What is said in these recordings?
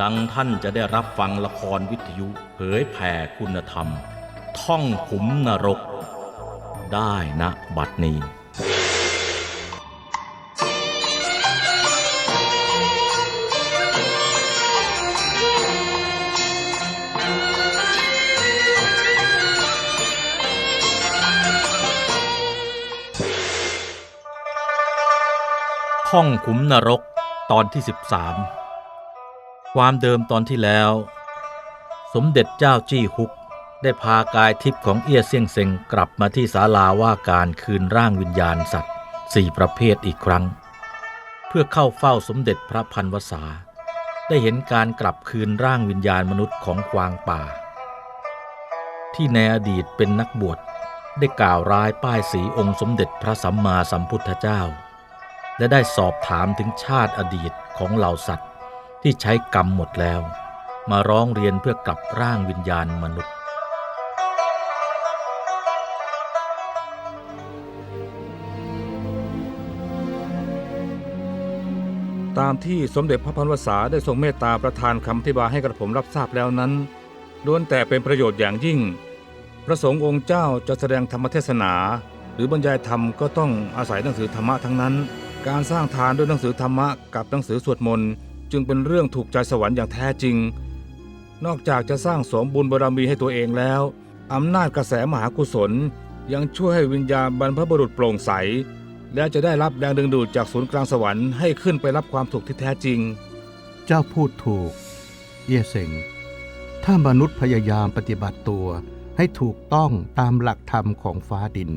ดังท่านจะได้รับฟังละครวิทยุเผยแผ่คุณธรรม ท่องขุมนรก ได้ณบัดนี้ท่องขุมนรกตอนที่ 13 ความเดิมตอนที่แล้ว สมเด็จเจ้าจี้ฮุก ได้พากายทิพย์ของเอี้ยเซียงเซ็งกลับมาที่ศาลาว่าการคืนร่างวิญญาณสัตว์สี่ประเภทอีกครั้ง เพื่อเข้าเฝ้าสมเด็จพระพันวษา ได้เห็นการกลับคืนร่างวิญญาณมนุษย์ของกวางป่า ที่ในอดีตเป็นนักบวชได้กล่าวร้ายป้ายสีองค์สมเด็จพระสัมมาสัมพุทธเจ้า และได้สอบถามถึงชาติอดีตของเหล่าสัตว์ ที่ใช้กรรมหมดแล้ว มาร้องเรียนเพื่อกลับร่างวิญญาณมนุษย์ ตามที่สมเด็จพระพันวษาได้ทรงเมตตาประทานคำอธิบายให้กระผมรับทราบแล้วนั้นล้วนแต่เป็นประโยชน์อย่างยิ่ง พระสงฆ์องค์เจ้าจะแสดงธรรมเทศนา หรือบรรยายธรรมก็ต้องอาศัยหนังสือธรรมะทั้งนั้น การสร้างทานด้วยหนังสือธรรมะกับหนังสือสวดมนต์ จึงเป็นเรื่องถูกใจสวรรค์อย่างแท้จริง นอกจากจะสร้างสมบุญบารมีให้ตัวเองแล้วอำนาจกระแสมหากุศล ยังช่วยให้วิญญาณบรรพบุรุษโปร่งใส และจะได้รับแรงดึงดูดจากศูนย์กลางสวรรค์ให้ขึ้นไปรับความสุขที่แท้จริง เจ้าพูดถูก เย่เซงถ้ามนุษย์พยายามปฏิบัติตัวให้ถูกต้องตามหลักธรรมของฟ้าดิน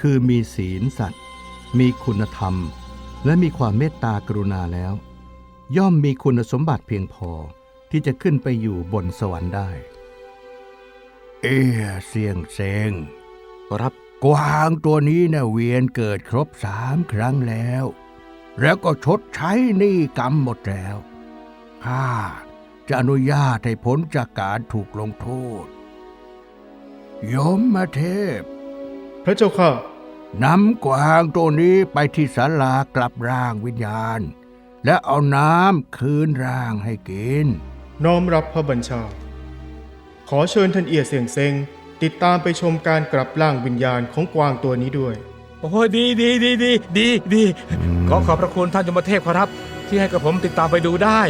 คือมีศีลสัตว์ มีคุณธรรม และมีความเมตตากรุณาแล้ว ย่อมมีคุณสมบัติเพียงพอที่จะขึ้นไปอยู่บนสวรรค์ได้ เอเสียงเซงรับกวางตัวนี้เนะ่ะเวียนเกิดครบสามครั้งแล้ว แล้วก็ชดใช้หนี้กรรมหมดแล้วข้าจะอนุญาตให้พ้นจากการถูกลงโทษ ยมมาเทพ พระเจ้าค่ะนำกวางตัวนี้ไปที่ศาลากลับร่างวิญญาณ และเอาน้ำคืนร่างให้กิน น้อมรับพระบัญชา ขอเชิญท่านเอียเสียงเซงติดตามไปชมการกลับร่างวิญญาณของกวางตัวนี้ด้วย โอ้ยดีดีดีดีดีดีขอขอบพระคุณท่านยมเทพครับ ที่ให้กระผมติดตามไปดูได้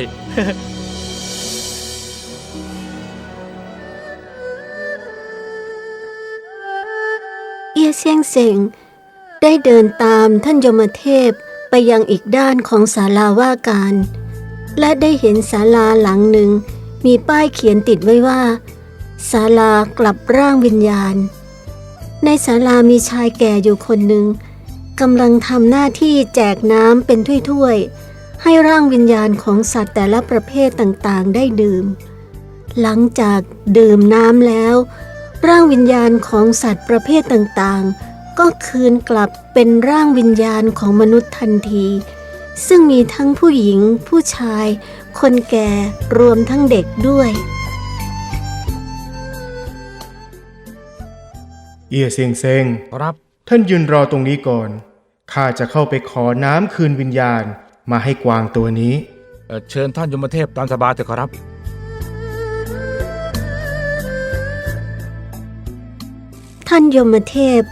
เอียเซียงเซ็งได้เดินตามท่านยมเทพ ไปยังอีกด้านของศาลาว่าการ และได้เห็นศาลาหลังหนึ่ง มีป้ายเขียนติดไว้ว่าศาลากลับร่างวิญญาณ ในศาลามีชายแก่อยู่คนหนึ่งกำลังทำหน้าที่แจกน้ำเป็นถ้วยๆ ให้ร่างวิญญาณของสัตว์แต่ละประเภทต่างๆ ได้ดื่ม หลังจากดื่มน้ำแล้ว ร่างวิญญาณของสัตว์ประเภทต่างๆ ก็คืนกลับเป็นร่างวิญญาณของมนุษย์ทันที ซึ่งมีทั้งผู้หญิง ผู้ชาย คนแก่รวมทั้งเด็กด้วยเอียเสียงเซงครับ ท่านยืนรอตรงนี้ก่อน ข้าจะเข้าไปขอน้ำคืนวิญญาณมาให้กวางตัวนี้ เอ่อเชิญท่านยมเทพตามสบายเถอะครับ ท่านยมเทพ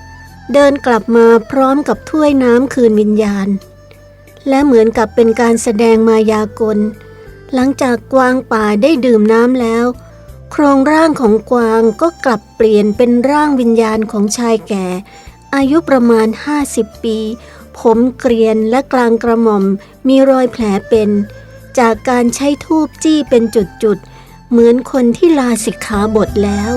เดินกลับมาพร้อมกับถ้วยน้ำคืนวิญญาณ และเหมือนกับเป็นการแสดงมายากล หลังจากกวางป่าได้ดื่มน้ำแล้ว โครงร่างของกวางก็กลับเปลี่ยนเป็นร่างวิญญาณของชายแก่ อายุประมาณ 50 ปี ผมเกรียนและกลางกระหม่อมมีรอยแผลเป็น จากการใช้ทูบจี้เป็นจุดๆ เหมือนคนที่ลาสิกขาบทแล้ว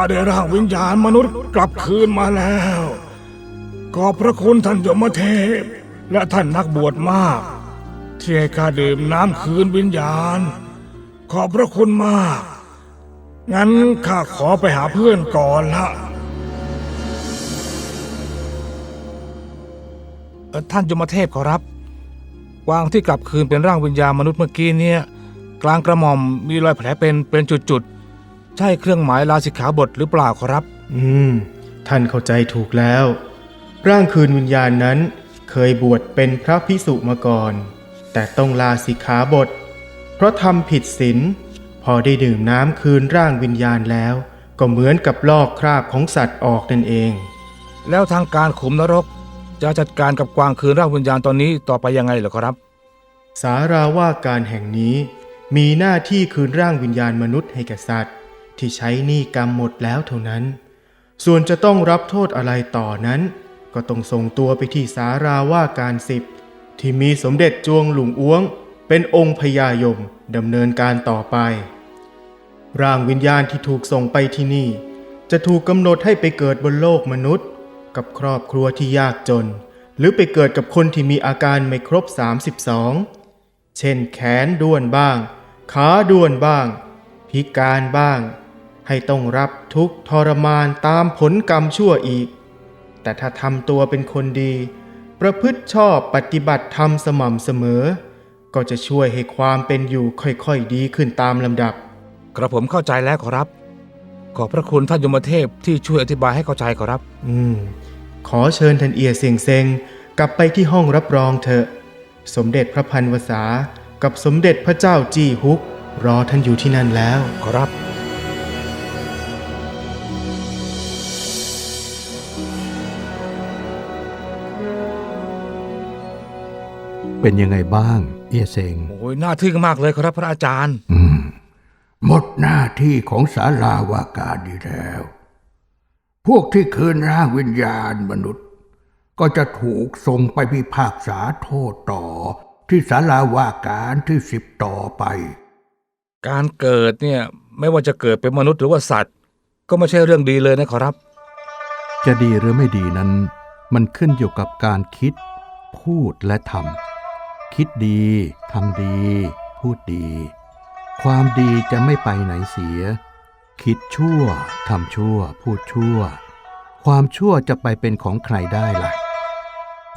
ข้าได้ร่างวิญญาณมนุษย์กลับคืนมาแล้ว ขอบพระคุณท่านยมเทพ และท่านนักบวชมาก ที่ให้ข้าดื่มน้ำคืนวิญญาณ ขอบพระคุณมาก งั้นข้าขอไปหาเพื่อนก่อนละท่านยมเทพขอรับวางที่กลับคืนเป็นร่างวิญญาณมนุษย์เมื่อกี้เนี่ย กลางกระหม่อมมีรอยแผลเป็นเป็นจุดๆ ใช่เครื่องหมายลาสิกขาบทหรือเปล่าขอรับ อืม ท่านเข้าใจถูกแล้ว ร่างคืนวิญญาณนั้น เคยบวชเป็นพระพิสุมาก่อน แต่ต้องลาสิกขาบท เพราะทำผิดศีลพอได้ดื่มน้ำคืนร่างวิญญาณแล้ว ก็เหมือนกับลอกคราบของสัตว์ออกนั่นเอง แล้วทางการขุมนรก จะจัดการกับกวางคืนร่างวิญญาณตอนนี้ต่อไปยังไงเหรอครับ สาราว่าการแห่งนี้มีหน้าที่คืนร่างวิญญาณมนุษย์ให้แก่สัตว์ ที่ใช้หนี้กรรมหมดแล้วเท่านั้น ส่วนจะต้องรับโทษอะไรต่อนั้น ก็ต้องส่งตัวไปที่สาราว่าการสิบที่มีสมเด็จจวงหลุงอ้วง เป็นองค์พญายมดำเนินการต่อไป ร่างวิญญาณที่ถูกส่งไปที่นี่ จะถูกกำหนดให้ไปเกิดบนโลกมนุษย์ กับครอบครัวที่ยากจน หรือไปเกิดกับคนที่มีอาการไม่ครบ 32 เช่นแขนด้วนบ้าง ขาด้วนบ้าง พิการบ้าง ให้ต้องรับทุกข์ทรมานตามผลกรรมชั่วอีก แต่ถ้าทำตัวเป็นคนดี ประพฤติชอบปฏิบัติธรรมสม่ำเสมอ ก็จะช่วยให้ความเป็นอยู่ค่อยๆดีขึ้นตามลำดับ กระผมเข้าใจแล้วขอรับ ขอบพระคุณท่านยมเทพที่ช่วยอธิบายให้เข้าใจขอรับ อืม ขอเชิญท่านเอียเสียงเซงกลับไปที่ห้องรับรองเถอะ สมเด็จพระพันวษากับสมเด็จพระเจ้าจี้ฮุก รอท่านอยู่ที่นั่นแล้วขอรับ เป็นยังไงบ้างเอียเซงโอ้ยน่าทึ่งมากเลยครับพระอาจารย์ อืม หมดหน้าที่ของศาลาวาการดีแล้ว พวกที่คืนร่างวิญญาณมนุษย์ ก็จะถูกส่งไปพิพากษาโทษต่อที่ศาลาวาการที่สิบต่อไป การเกิดเนี่ยไม่ว่าจะเกิดเป็นมนุษย์หรือว่าสัตว์ ก็ไม่ใช่เรื่องดีเลยนะขอรับ จะดีหรือไม่ดีนั้น มันขึ้นอยู่กับการคิด พูดและทำ คิดดีทำดี พูดดี ความดีจะไม่ไปไหนเสีย คิดชั่วทำชั่ว พูดชั่ว ความชั่วจะไปเป็นของใครได้ล่ะ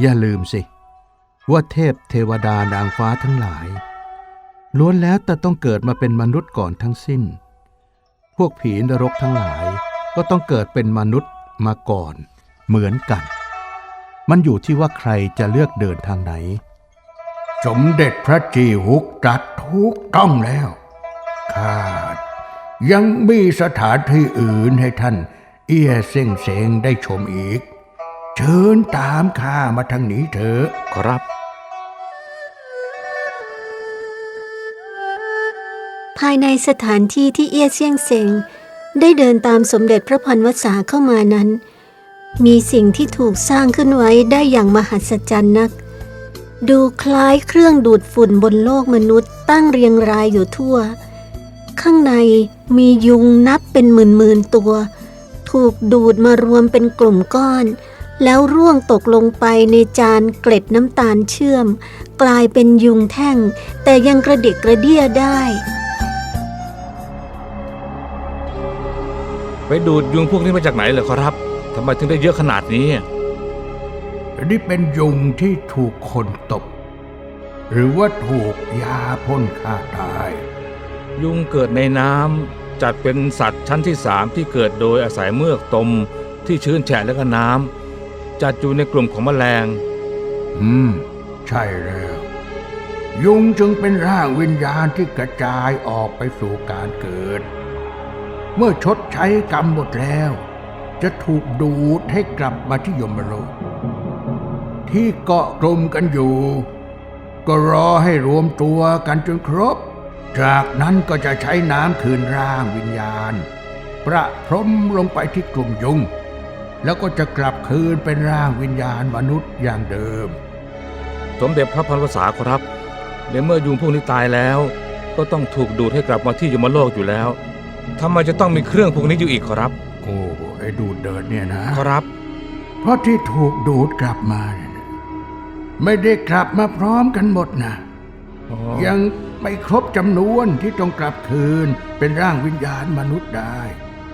อย่าลืมสิ ว่าเทพเทวดานางฟ้าทั้งหลาย ล้วนแล้วแต่ต้องเกิดมาเป็นมนุษย์ก่อนทั้งสิ้น พวกผีนรกทั้งหลายก็ต้องเกิดเป็นมนุษย์มาก่อน เหมือนกัน มันอยู่ที่ว่าใครจะเลือกเดินทางไหน สมเด็จพระจีฮุกตรัสถูกต้องแล้วข้ายังมีสถานที่อื่นให้ท่าน เอี้ยเส้งเสงได้ชมอีก เชิญตามข้ามาทางนี้เถอะขอรับ ภายในสถานที่ที่เอี้ยเซียงเซ็งได้เดินตามสมเด็จพระพันวษาเข้ามานั้น มีสิ่งที่ถูกสร้างขึ้นไว้ได้อย่างมหัศจรรย์นัก ดูคล้ายเครื่องดูดฝุ่นบนโลกมนุษย์ตั้งเรียงรายอยู่ทั่ว ข้างในมียุงนับเป็นหมื่นๆตัว ถูกดูดมารวมเป็นกลุ่มก้อน แล้วร่วงตกลงไปในจานเกล็ดน้ำตาลเชื่อม กลายเป็นยุงแท่ง แต่ยังกระเดกกระเดี้ยได้ ไปดูดยุงพวกนี้มาจากไหนเหรอขอรับทำไมถึงได้เยอะขนาดนี้ นี่เป็นยุงที่ถูกคนตบ หรือว่าถูกยาพ่นฆ่าตาย ยุงเกิดในน้ำจัดเป็นสัตว์ชั้นที่สามที่เกิดโดยอาศัยเมือกตมที่ชื้นแฉะและก็น้ำจัดอยู่ในกลุ่มของแมลง อืม ใช่แล้ว ยุงจึงเป็นร่างวิญญาณที่กระจายออกไปสู่การเกิด เมื่อชดใช้กรรมหมดแล้ว จะถูกดูดให้กลับมาที่ยมโลก ที่เกาะกลุ่มกันอยู่ ก็รอให้รวมตัวกันจนครบ จากนั้นก็จะใช้น้ำคืนร่างวิญญาณ ประพรมลงไปที่กลุ่มยุง แล้วก็จะกลับคืนเป็นร่างวิญญาณมนุษย์อย่างเดิม สมเด็จพระพันวษาครับในเมื่อยุงพวกนี้ตายแล้ว ก็ต้องถูกดูดให้กลับมาที่ยมโลกอยู่แล้วทำไมจะต้องมีเครื่องพวกนี้อยู่อีกครับ โอ้ไอ้ดูดเดินเนี่ยนะ ครับ เพราะที่ถูกดูดกลับมาเนี่ยนะ ไม่ได้กลับมาพร้อมกันหมดนะอ๋อยังไม่ครบจำนวนที่ต้องกลับคืนเป็นร่างวิญญาณมนุษย์ได้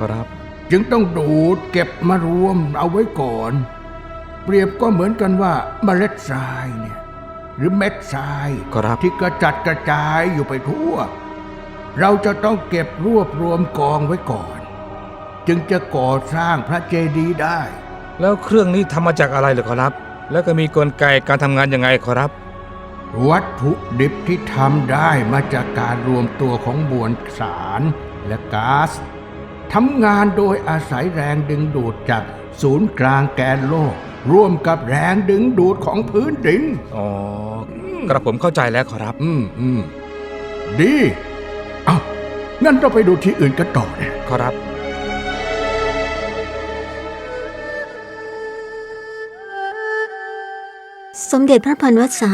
ครับ จึงต้องดูดเก็บมารวมเอาไว้ก่อน เปรียบก็เหมือนกันว่าเมล็ดทรายเนี่ยหรือเม็ดทรายครับที่กระจัดกระจายอยู่ไปทั่ว เราจะต้องเก็บรวบรวมกองไว้ก่อน จึงจะก่อสร้างพระเจดีย์ได้ แล้วเครื่องนี้ทำมาจากอะไรเหรอครับ แล้วก็มีกลไกการทำงานยังไงครับ วัตถุดิบที่ทำได้มาจากการรวมตัวของมวลสารและก๊าซทำงานโดยอาศัยแรงดึงดูดจากศูนย์กลางแกนโลก ร่วมกับแรงดึงดูดของพื้นดิน อ๋อ กระผมเข้าใจแล้วครับ อืมอืมดี เอางั้นเราไปดูที่อื่นกันต่อเนี่ยครับ สมเด็จพระพันวษา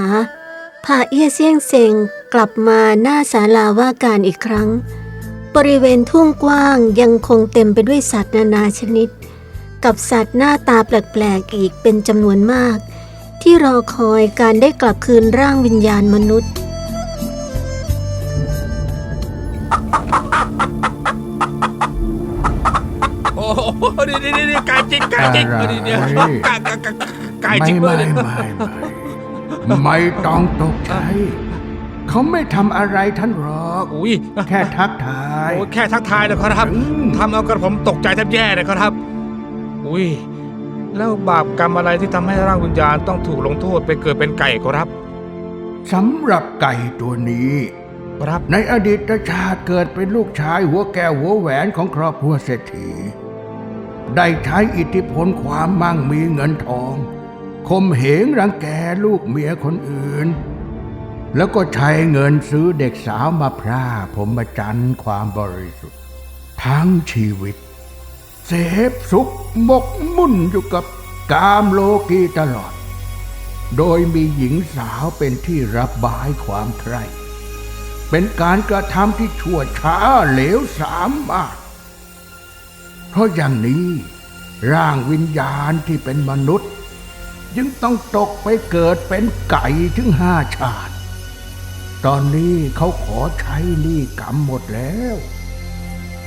พาเอี้ยเซี่ยงเซงกลับมาหน้าศาลาว่าการอีกครั้ง บริเวณทุ่งกว้างยังคงเต็มไปด้วยสัตว์นานาชนิด กับสัตว์หน้าตาแปลกๆอีกเป็นจำนวนมาก ที่รอคอยการได้กลับคืนร่างวิญญาณมนุษย์ โอ้โหนี่นี่นี่ไก่จิกไก่จิกอะไรนี่เดี๋ยวไก่ไก่ไก่ไก่ไม่จิกเลไม่ไม่ไม่ไม่ต้องตกใจเขาไม่ทำอะไรท่านหรอกอุ้ยแค่ทักทายโอ้แค่ทักทายนะครับอืมทำเอากระผมตกใจแทบแย่เลยครับ อุ้ยแล้วบาปกรรมอะไรที่ทำให้ร่างวิญญาณต้องถูกลงโทษไปเกิดเป็นไก่ครับสำหรับไก่ตัวนี้ครับในอดีตชาติเกิดเป็นลูกชายหัวแก้วหัวแหวนของครอบครัวเศรษฐี ได้ใช้อิทธิพลความมั่งมีเงินทองข่มเหงรังแกลูกเมียคนอื่น แล้วก็ใช้เงินซื้อเด็กสาวมาพร่าผมมาจันความบริสุทธิ์ ทั้งชีวิต เสพสุขมกมุ่นอยู่กับกามโลกีตลอด โดยมีหญิงสาวเป็นที่รับบายความใคร่เป็นการกระทำที่ชั่วช้าเหลวสามมาก เพราะอย่างนี้ร่างวิญญาณที่เป็นมนุษย์ จึงต้องตกไปเกิดเป็นไก่ถึงห้าชาติ ตอนนี้เขาขอใช้หนี้กรรมหมดแล้ว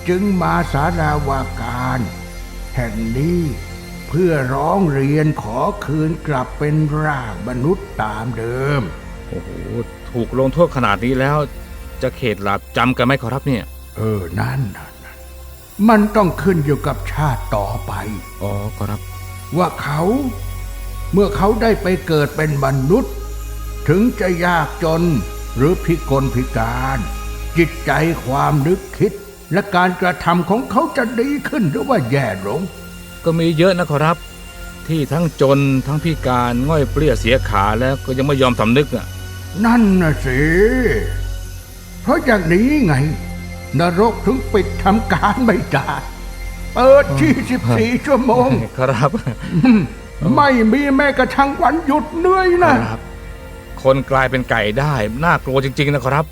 จึงมาสาราวาการ แห่งนี้เพื่อร้องเรียนขอคืนกลับเป็นร่างมนุษย์ตามเดิม โอ้โห ถูกลงโทษขนาดนี้แล้ว จะเขตหลาบจำกันไหมครับเนี่ย เออ นั่นนั่นนั่น มันต้องขึ้นอยู่กับชาติต่อไป อ๋อครับ ว่าเขาเมื่อเขาได้ไปเกิดเป็นมนุษย์ ถึงจะยากจนหรือพิกลพิการ จิตใจความนึกคิด และการกระทำของเขาจะดีขึ้นหรือว่าแย่ลง ก็มีเยอะนะครับ ที่ทั้งจนทั้งพิการง่อยเปรี้ยเสียขาแล้วก็ยังไม่ยอมสำนึกอะนั่นน่ะสิ เพราะอย่างนี้ไง นรกถึงปิดทำการไม่ได้ เปิด 24 ชั่วโมง ครับ ไม่มีแม้กระทั่งวันหยุดเหนื่อยนะ ครับ คนกลายเป็นไก่ได้ น่ากลัวจริง ๆ นะครับ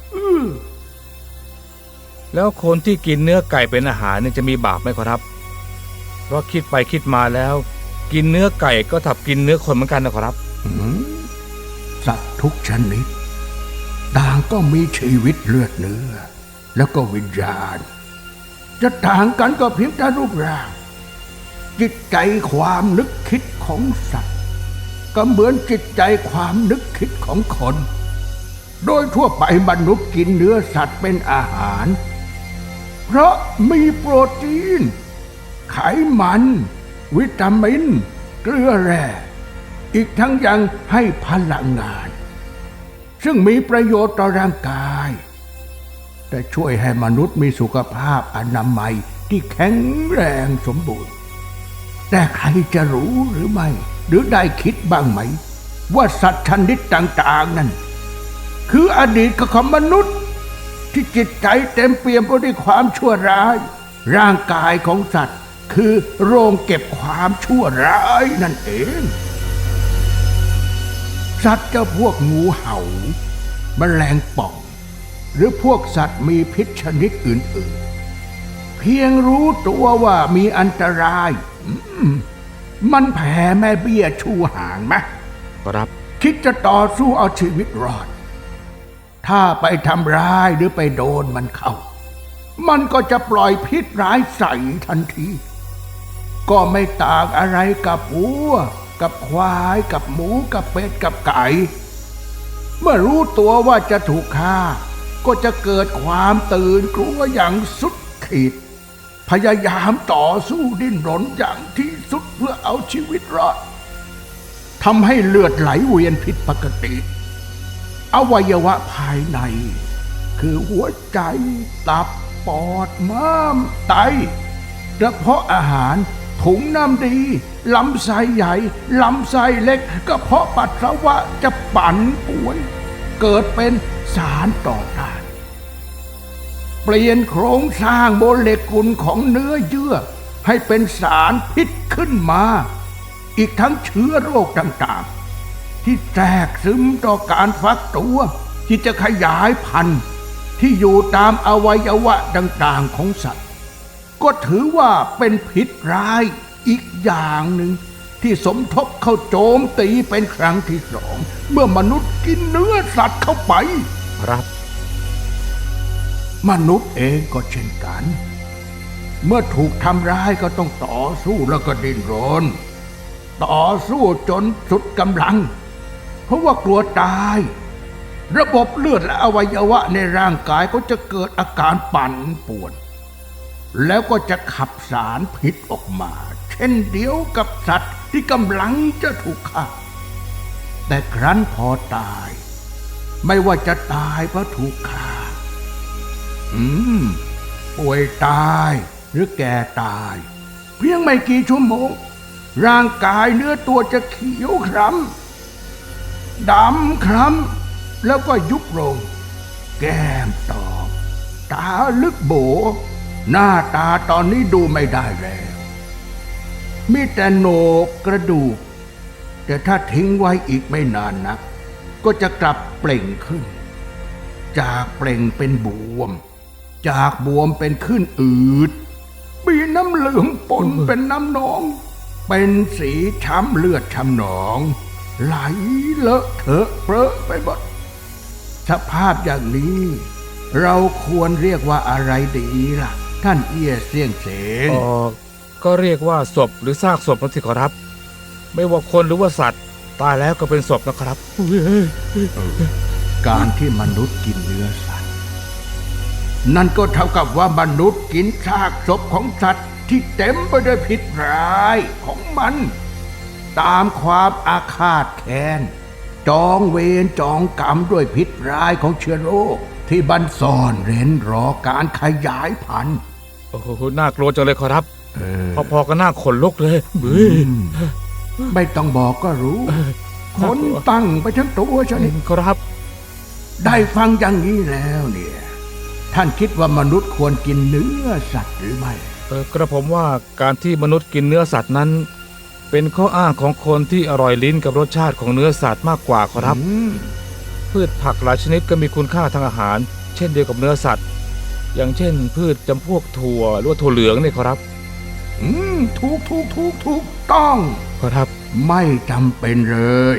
แล้วคนที่กินเนื้อไก่เป็นอาหารเนี่ยจะมีบาปไหมครับ เพราะคิดไปคิดมาแล้ว กินเนื้อไก่ก็ทับกินเนื้อคนเหมือนกันนะครับหืมสัตว์ทุกชนิดต่างก็มีชีวิตเลือดเนื้อ แล้วก็วิญญาณ จะต่างกันก็เพียงแต่รูปร่าง จิตใจความนึกคิดของสัตว์ ก็เหมือนจิตใจความนึกคิดของคน โดยทั่วไปมนุษย์กินเนื้อสัตว์เป็นอาหาร เพราะมีโปรตีน ไขมัน วิตามิน เกลือแร่ อีกทั้งยังให้พลังงาน ซึ่งมีประโยชน์ต่อร่างกาย แต่ช่วยให้มนุษย์มีสุขภาพอนามัยที่แข็งแรงสมบูรณ์ แต่ใครจะรู้หรือไม่ หรือได้คิดบ้างไหม ว่าสัตว์ชนิดต่างๆนั้น คืออดีตของมนุษย์ที่จิตใจเต็มเปี่ยมไปด้วยความชั่วร้าย ร่างกายของสัตว์คือโรงเก็บความชั่วร้ายนั่นเอง สัตว์เจ้าพวกงูเห่าแมลงป่อง หรือพวกสัตว์มีพิษชนิดอื่นๆ เพียงรู้ตัวว่ามีอันตรายอืมมันแผ่แม่เบี้ยชูหางไหมครับ คิดจะต่อสู้เอาชีวิตรอด ถ้าไปทำร้ายหรือไปโดนมันเข้า มันก็จะปล่อยพิษร้ายใส่ทันที ก็ไม่ต่างอะไรกับวัว กับควายกับหมูกับเป็ดกับไก่ เมื่อรู้ตัวว่าจะถูกฆ่า ก็จะเกิดความตื่นกลัวอย่างสุดขีด พยายามต่อสู้ดิ้นรนอย่างที่สุดเพื่อเอาชีวิตรอดทำให้เลือดไหลเวียนผิดปกติ อวัยวะภายใน คือหัวใจ ตับ ปอด ม้าม ไตกระเพาะอาหาร ถุงน้ำดี ลำไส้ใหญ่ ลำไส้เล็ก กระเพาะปัสสาวะจะปั่นป่วน เกิดเป็นสารต่อต้าน เปลี่ยนโครงสร้างโมเลกุลของเนื้อเยื่อ ให้เป็นสารพิษขึ้นมา อีกทั้งเชื้อโรคต่างๆ ที่แทรกซึมต่อการฟักตัวที่จะขยายพันธุ์ที่อยู่ตามอวัยวะต่างๆของสัตว์ ก็ถือว่าเป็นพิษร้ายอีกอย่างหนึ่งที่สมทบเข้าโจมตีเป็นครั้งที่สอง เมื่อมนุษย์กินเนื้อสัตว์เข้าไป ครับ มนุษย์เองก็เช่นกัน เมื่อถูกทำร้ายก็ต้องต่อสู้แล้วก็ดิ้นรน ต่อสู้จนสุดกำลัง เพราะว่ากลัวตาย ระบบเลือดและอวัยวะในร่างกายก็จะเกิดอาการปั่นป่วน แล้วก็จะขับสารพิษออกมา เช่นเดียวกับสัตว์ที่กำลังจะถูกฆ่า แต่ครั้นพอตาย ไม่ว่าจะตายเพราะถูกฆ่า อืม ป่วยตายหรือแก่ตาย เพียงไม่กี่ชั่วโมง ร่างกายเนื้อตัวจะเขียวคล้ำดำคล้ำแล้วก็ยุบลง แก้มตอบตาลึกโบ หน้าตาตอนนี้ดูไม่ได้แล้ว มีแต่โหนกกระดูก แต่ถ้าทิ้งไว้อีกไม่นานนัก ก็จะกลับเปล่งขึ้น จากเปล่งเป็นบวม จากบวมเป็นขึ้นอืดมีน้ำเหลืองปนเป็นน้ำหนอง เป็นสีช้ำเลือดช้ำหนอง ไหลเลอะเทอะเปรอะไปหมดสภาพอย่างนี้ เราควรเรียกว่าอะไรดีล่ะ ท่านเอี้ยเสียงเสงเออก็เรียกว่าศพหรือซากศพนะสิขอรับ ไม่ว่าคนหรือว่าสัตว์ ตายแล้วก็เป็นศพนะครับ การที่มนุษย์กินเนื้อสัตว์ นั่นก็เท่ากับว่ามนุษย์กินซากศพของสัตว์ที่เต็มไปด้วยพิษร้ายของมัน ตามความอาฆาตแค้นจองเวรจองกรรมด้วยพิษร้ายของเชื้อโรคที่บันซ่อนเร้นรอการขยายพันธุ์โอ้โหน่ากลัวจังเลยขอรับเออพอๆก็น่าขนลุกเลยเฮ้ยไม่ต้องบอกก็รู้ คนตั้งไปทั้งตัวชนิดขอรับ ได้ฟังอย่างนี้แล้วเนี่ย ท่านคิดว่ามนุษย์ควรกินเนื้อสัตว์หรือไม่ เออกระผมว่าการที่มนุษย์กินเนื้อสัตว์นั้น เป็นข้ออ้างของคนที่อร่อยลิ้นกับรสชาติของเนื้อสัตว์มากกว่าขอรับ อืม พืชผักหลายชนิดก็มีคุณค่าทางอาหาร เช่นเดียวกับเนื้อสัตว์ อย่างเช่น พืชจำพวกถั่วหรือว่าถั่วเหลืองเนี่ยขอรับอืมถูกถูกถูกถูกต้อง ขอรับ ไม่จำเป็นเลย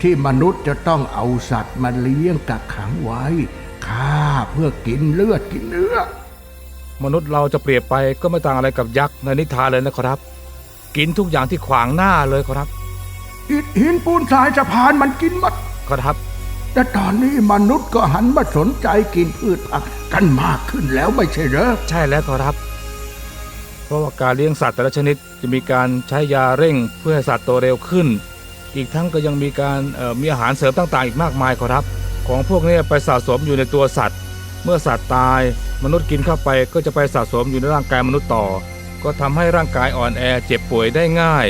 ที่มนุษย์จะต้องเอาสัตว์มาเลี้ยงกักขังไว้ ฆ่าเพื่อกินเลือดกินเนื้อ มนุษย์เราจะเปรียบไปก็ไม่ต่างอะไรกับยักษ์ในนิทานเลยนะครับ กินทุกอย่างที่ขวางหน้าเลยครับอิฐหินปูนทรายสะพานมันกินหมดครับ แต่ตอนนี้มนุษย์ก็หันมาสนใจกินพืชผักกันมากขึ้นแล้วไม่ใช่เหรอใช่แล้วครับ เพราะว่าการเลี้ยงสัตว์แต่ละชนิดจะมีการใช้ยาเร่งเพื่อให้สัตว์โตเร็วขึ้น อีกทั้งก็ยังมีการเอ่อมีอาหารเสริมต่างๆ อีกมากมายครับ ของพวกนี้ไปสะสมอยู่ในตัวสัตว์ เมื่อสัตว์ตายมนุษย์กินเข้าไปก็จะไปสะสมอยู่ในร่างกายมนุษย์ต่อ ก็ทำให้ร่างกายอ่อนแอเจ็บป่วยได้ง่าย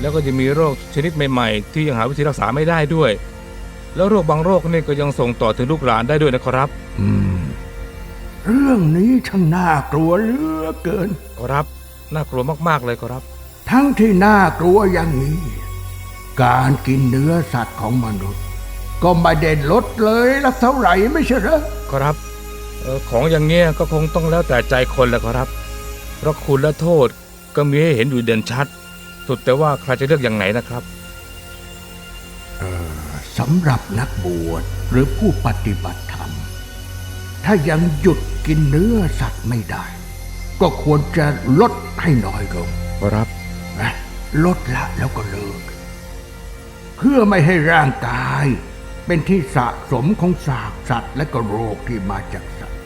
แล้วก็จะมีโรคชนิดใหม่ๆ ที่ยังหาวิธีรักษาไม่ได้ด้วย แล้วโรคบางโรคนี่ก็ยังส่งต่อถึงลูกหลานได้ด้วยนะครับ อืม เรื่องนี้ช่างน่ากลัวเหลือเกินครับน่ากลัวมากๆเลยครับ ทั้งที่น่ากลัวอย่างนี้ การกินเนื้อสัตว์ของมนุษย์ ก็ไม่ได้ลดเลยละเท่าไหร่ไม่ใช่เหรอครับเอ่อของอย่างเงี้ยก็คงต้องแล้วแต่ใจคนแหละครับ เพราะคุณและโทษก็มีให้เห็นอยู่เด่นชัด สุดแต่ว่าใครจะเลือกอย่างไหนนะครับสำหรับนักบวชหรือผู้ปฏิบัติธรรม ถ้ายังหยุดกินเนื้อสัตว์ไม่ได้ ก็ควรจะลดให้น้อยลงครับนะลดละแล้วก็เลิก เพื่อไม่ให้ร่างกาย เป็นที่สะสมของสากสัตว์และก็โรคที่มาจากสัตว์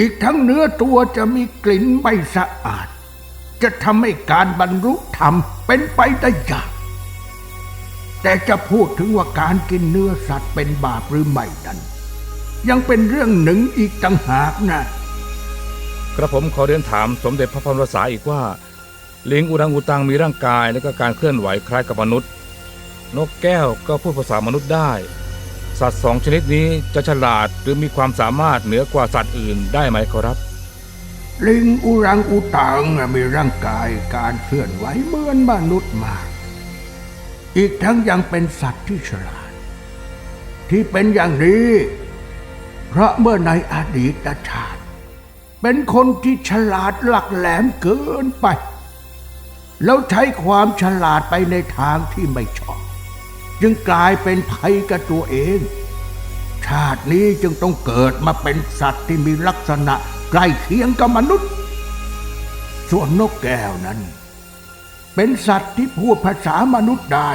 อีกทั้งเนื้อตัวจะมีกลิ่นไม่สะอาด จะทำให้การบรรลุธรรมเป็นไปได้ยาก แต่จะพูดถึงว่าการกินเนื้อสัตว์เป็นบาปหรือไม่นั้นยังเป็นเรื่องหนึ่งอีกต่างหากนะกระผมขอเรียนถามสมเด็จพระพันวษาอีกว่าลิงอุรังอุตังมีร่างกายและก็การเคลื่อนไหวคล้ายกับมนุษย์ นกแก้วก็พูดภาษามนุษย์ได้ สัตว์สองชนิดนี้จะฉลาดหรือมีความสามารถเหนือกว่าสัตว์อื่นได้ไหมครับ ลิงอุรังอุตังมีร่างกายการเคลื่อนไหวเหมือนมนุษย์มาก อีกทั้งยังเป็นสัตว์ที่ฉลาด ที่เป็นอย่างนี้ เพราะเมื่อในอดีตชาติ เป็นคนที่ฉลาดหลักแหลมเกินไป แล้วใช้ความฉลาดไปในทางที่ไม่ชอบ จึงกลายเป็นภัยกับตัวเอง ชาตินี้จึงต้องเกิดมาเป็นสัตว์ที่มีลักษณะใกล้เคียงกับมนุษย์ ส่วนนกแก้วนั้น เป็นสัตว์ที่พูดภาษามนุษย์ได้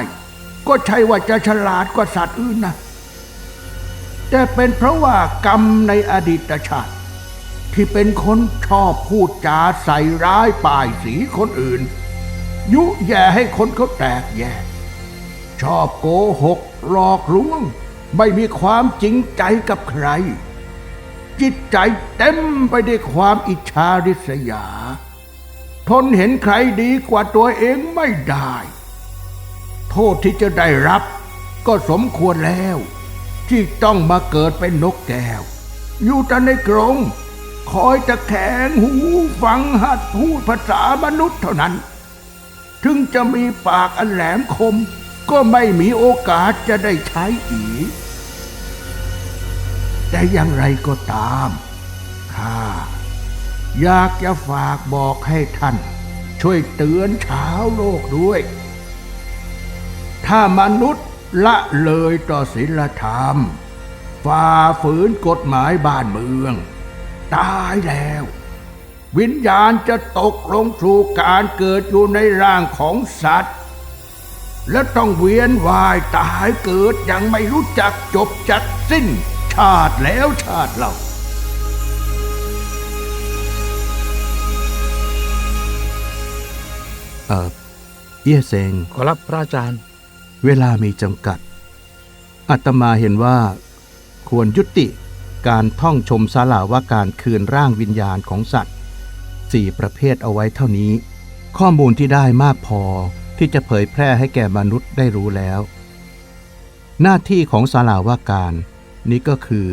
ก็ใช่ว่าจะฉลาดกว่าสัตว์อื่นนะ แต่เป็นเพราะว่ากรรมในอดีตชาติ ที่เป็นคนชอบพูดจาใส่ร้ายป้ายสีคนอื่น ยุแย่ให้คนเขาแตกแยก ชอบโกหกหลอกลวง ไม่มีความจริงใจกับใคร จิตใจเต็มไปด้วยความอิจฉาริษยา ทนเห็นใครดีกว่าตัวเองไม่ได้ โทษที่จะได้รับก็สมควรแล้ว ที่ต้องมาเกิดเป็นนกแก้ว อยู่แต่ในกรงคอยจะแข็งหูฟังหัดพูดภาษามนุษย์เท่านั้น ถึงจะมีปากอันแหลมคม ก็ไม่มีโอกาสจะได้ใช้อีก แต่อย่างไรก็ตามข้าอยากจะฝากบอกให้ท่าน ช่วยเตือนชาวโลกด้วย ถ้ามนุษย์ละเลยต่อศีลธรรม ฝ่าฝืนกฎหมายบ้านเมือง ตายแล้ว วิญญาณจะตกลงสู่การเกิดอยู่ในร่างของสัตว์ และต้องเวียนว่ายตายเกิดอย่างไม่รู้จักจบจักสิ้น ชาติแล้วชาติเล่าเออเอี้ยเซงขอรับพระอาจารย์ เวลามีจำกัดอาตมาเห็นว่า ควรยุติการท่องชมสาลาว่าการคืนร่างวิญญาณของสัตว์สี่ประเภทเอาไว้เท่านี้ ข้อมูลที่ได้มากพอ ที่จะเผยแพร่ให้แก่มนุษย์ได้รู้แล้ว หน้าที่ของสาลาว่าการ นี้ก็คือ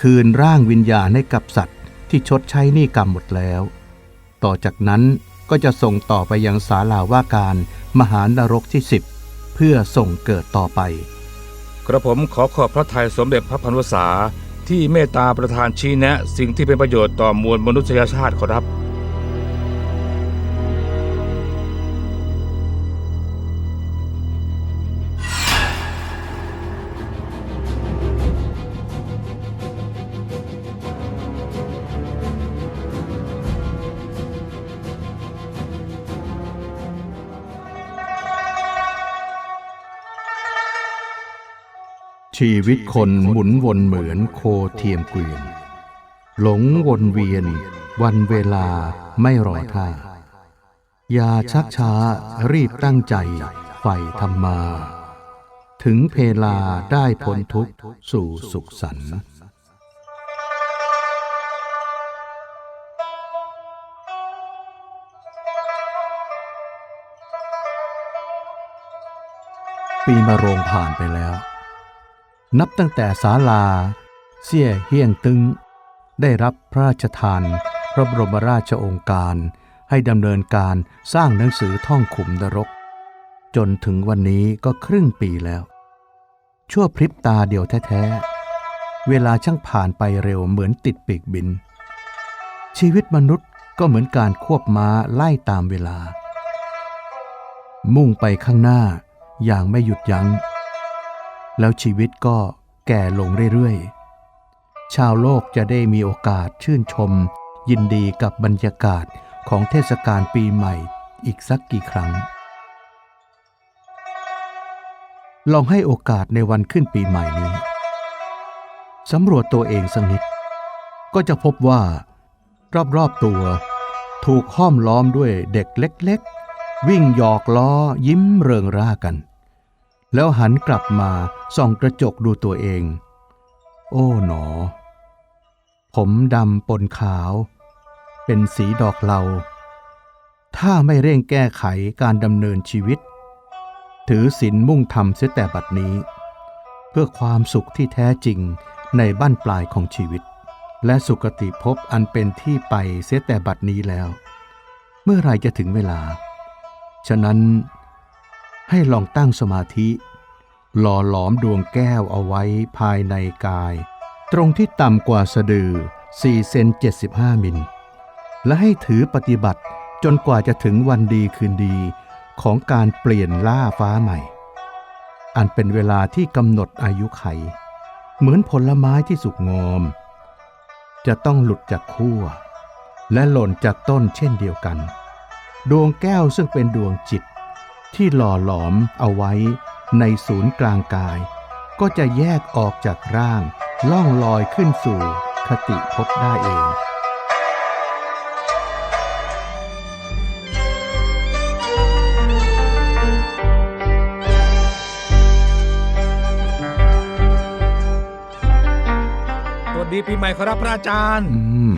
คืนร่างวิญญาณให้กับสัตว์ที่ชดใช้หนี้กรรมหมดแล้ว ต่อจากนั้นก็จะส่งต่อไปยังศาลาว่าการมหานรกที่สิบเพื่อส่งเกิดต่อไป กระผมขอขอบพระทัยสมเด็จพระพันวษาที่เมตตาประทานชี้แนะสิ่งที่เป็นประโยชน์ต่อมวลมนุษยชาติขอรับ ชีวิตคนหมุนวนเหมือนโคเทียมเกวียน หลงวนเวียน วันเวลาไม่รอท่าอย่าชักช้ารีบตั้งใจไฝ่ธรรมา ถึงเพลาได้พ้นทุกสู่สุขสันต์ปีมะโรงผ่านไปแล้ว นับตั้งแต่ศาลา เสี่ยเฮียงตึง ได้รับพระราชทาน พระบรมราชโองการ ให้ดำเนินการสร้างหนังสือท่องขุมนรก จนถึงวันนี้ก็ครึ่งปีแล้ว ชั่วพริบตาเดียวแท้ๆ เวลาช่างผ่านไปเร็วเหมือนติดปีกบิน ชีวิตมนุษย์ก็เหมือนการควบม้าไล่ตามเวลา มุ่งไปข้างหน้าอย่างไม่หยุดยัง้ง แล้วชีวิตก็แก่ลงเรื่อยๆ ชาวโลกจะได้มีโอกาสชื่นชม ยินดีกับบรรยากาศของเทศกาลปีใหม่อีกสักกี่ครั้ง ลองให้โอกาสในวันขึ้นปีใหม่นี้สำรวจตัวเองสักนิด ก็จะพบว่ารอบๆตัวถูกห้อมล้อมด้วยเด็กเล็ก ๆ วิ่งหยอกล้อยิ้มเริงร่ากัน แล้วหันกลับมาส่องกระจกดูตัวเอง โอ้หนอ ผมดำปนขาว เป็นสีดอกเหลาถ้าไม่เร่งแก้ไขการดำเนินชีวิต ถือศีลมุ่งทำเสียแต่บัดนี้ เพื่อความสุขที่แท้จริงในบ้านปลายของชีวิต และสุคติภพอันเป็นที่ไปเสียแต่บัดนี้แล้ว เมื่อไรจะถึงเวลา ฉะนั้น ให้ลองตั้งสมาธิ หล่อหลอมดวงแก้วเอาไว้ภายในกาย ตรงที่ต่ำกว่าสะดือ4เซน75 มิล และให้ถือปฏิบัติจนกว่าจะถึงวันดีคืนดีของการเปลี่ยนล่าฟ้าใหม่ อันเป็นเวลาที่กำหนดอายุไข เหมือนผลไม้ที่สุกงอม จะต้องหลุดจากขั้วและหล่นจากต้นเช่นเดียวกัน ดวงแก้วซึ่งเป็นดวงจิต ที่หล่อหลอมเอาไว้ในศูนย์กลางกาย ก็จะแยกออกจากร่าง ล่องลอยขึ้นสู่คติภพได้เองสวัสดีปีใหม่ครับพระอาจารย์อืม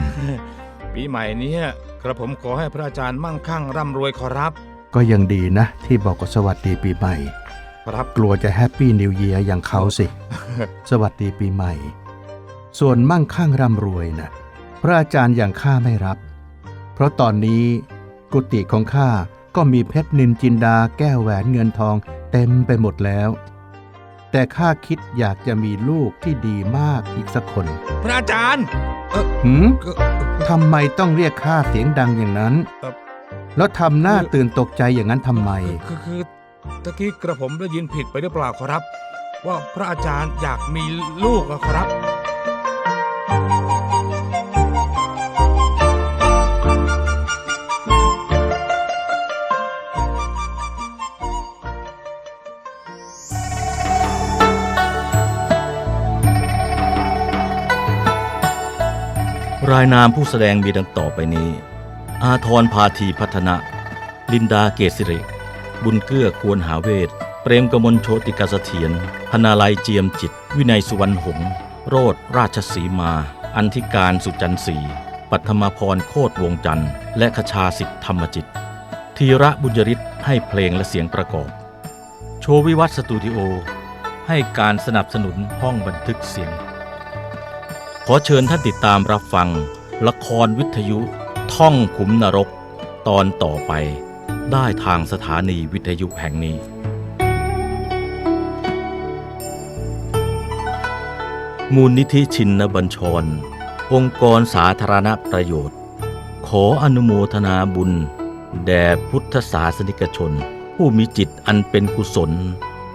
ปีใหม่เนี้กระผมขอให้พระอาจารย์มั่งคั่งร่ำรวยขอรับ ก็ยังดีนะ ที่บอกว่าสวัสดีปีใหม่ ครับกลัวจะแฮปปี้นิวเยียร์อย่างเขาสิ สวัสดีปีใหม่ ส่วนมั่งคั่งร่ำรวยนะ่ะพระอาจารย์อย่างข้าไม่รับ เพราะตอนนี้กุฏิของข้าก็มีเพชรนินจินดาแก้วแหวนเงินทองเต็มไปหมดแล้ว แต่ข้าคิดอยากจะมีลูกที่ดีมากอีกสักคน พระอาจารย์หืมก็ทำไมต้องเรียกข้าเสียงดังอย่างนั้น เอ่อ แล้วทำหน้าตื่นตกใจอย่างนั้นทำไม คือคือตะกี้กระผมได้ยินผิดไปหรือเปล่าขอรับ ว่าพระอาจารย์อยากมีลูกอะขอรับ รายนามผู้แสดงมีดังต่อไปนี้ อาทรพาธีพัฒนะ ลินดาเกษริบุญเกื้อควรหาเวท เปรมกมลโชติกาสเถียรพนาลัยเจียมจิต วินัยสุวรรณหง โรดราชสีมา อันธิการสุจันทร์ศรีปัทมาพรโคตวงจันทร์ และขชาสิทธิธรรมจิต ธีระบุญยริศให้เพลงและเสียงประกอบ โชววิวัฒสตูดิโอ ให้การสนับสนุนห้องบันทึกเสียง ขอเชิญท่านติดตามรับฟัง ละครวิทยุ ท่องขุมนรกตอนต่อไปได้ทางสถานีวิทยุแห่งนี้ มูลนิธิชินบัญชร องค์กรสาธารณประโยชน์ ขออนุโมทนาบุญ แด่พุทธศาสนิกชน ผู้มีจิตอันเป็นกุศล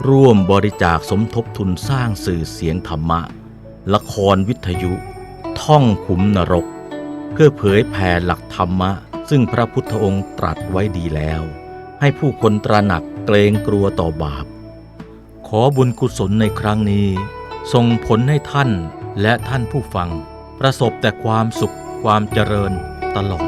ร่วมบริจาคสมทบทุนสร้างสื่อเสียงธรรมะ ละครวิทยุ ท่องขุมนรก พื่อเผยแผ่หลักธรรมะ ซึ่งพระพุทธองค์ตรัสไว้ดีแล้ว ให้ผู้คนตระหนักเกรงกลัวต่อบาป ขอบุญกุศลในครั้งนี้ส่งผลให้ท่านและท่านผู้ฟัง ประสบแต่ความสุขความเจริญตลอด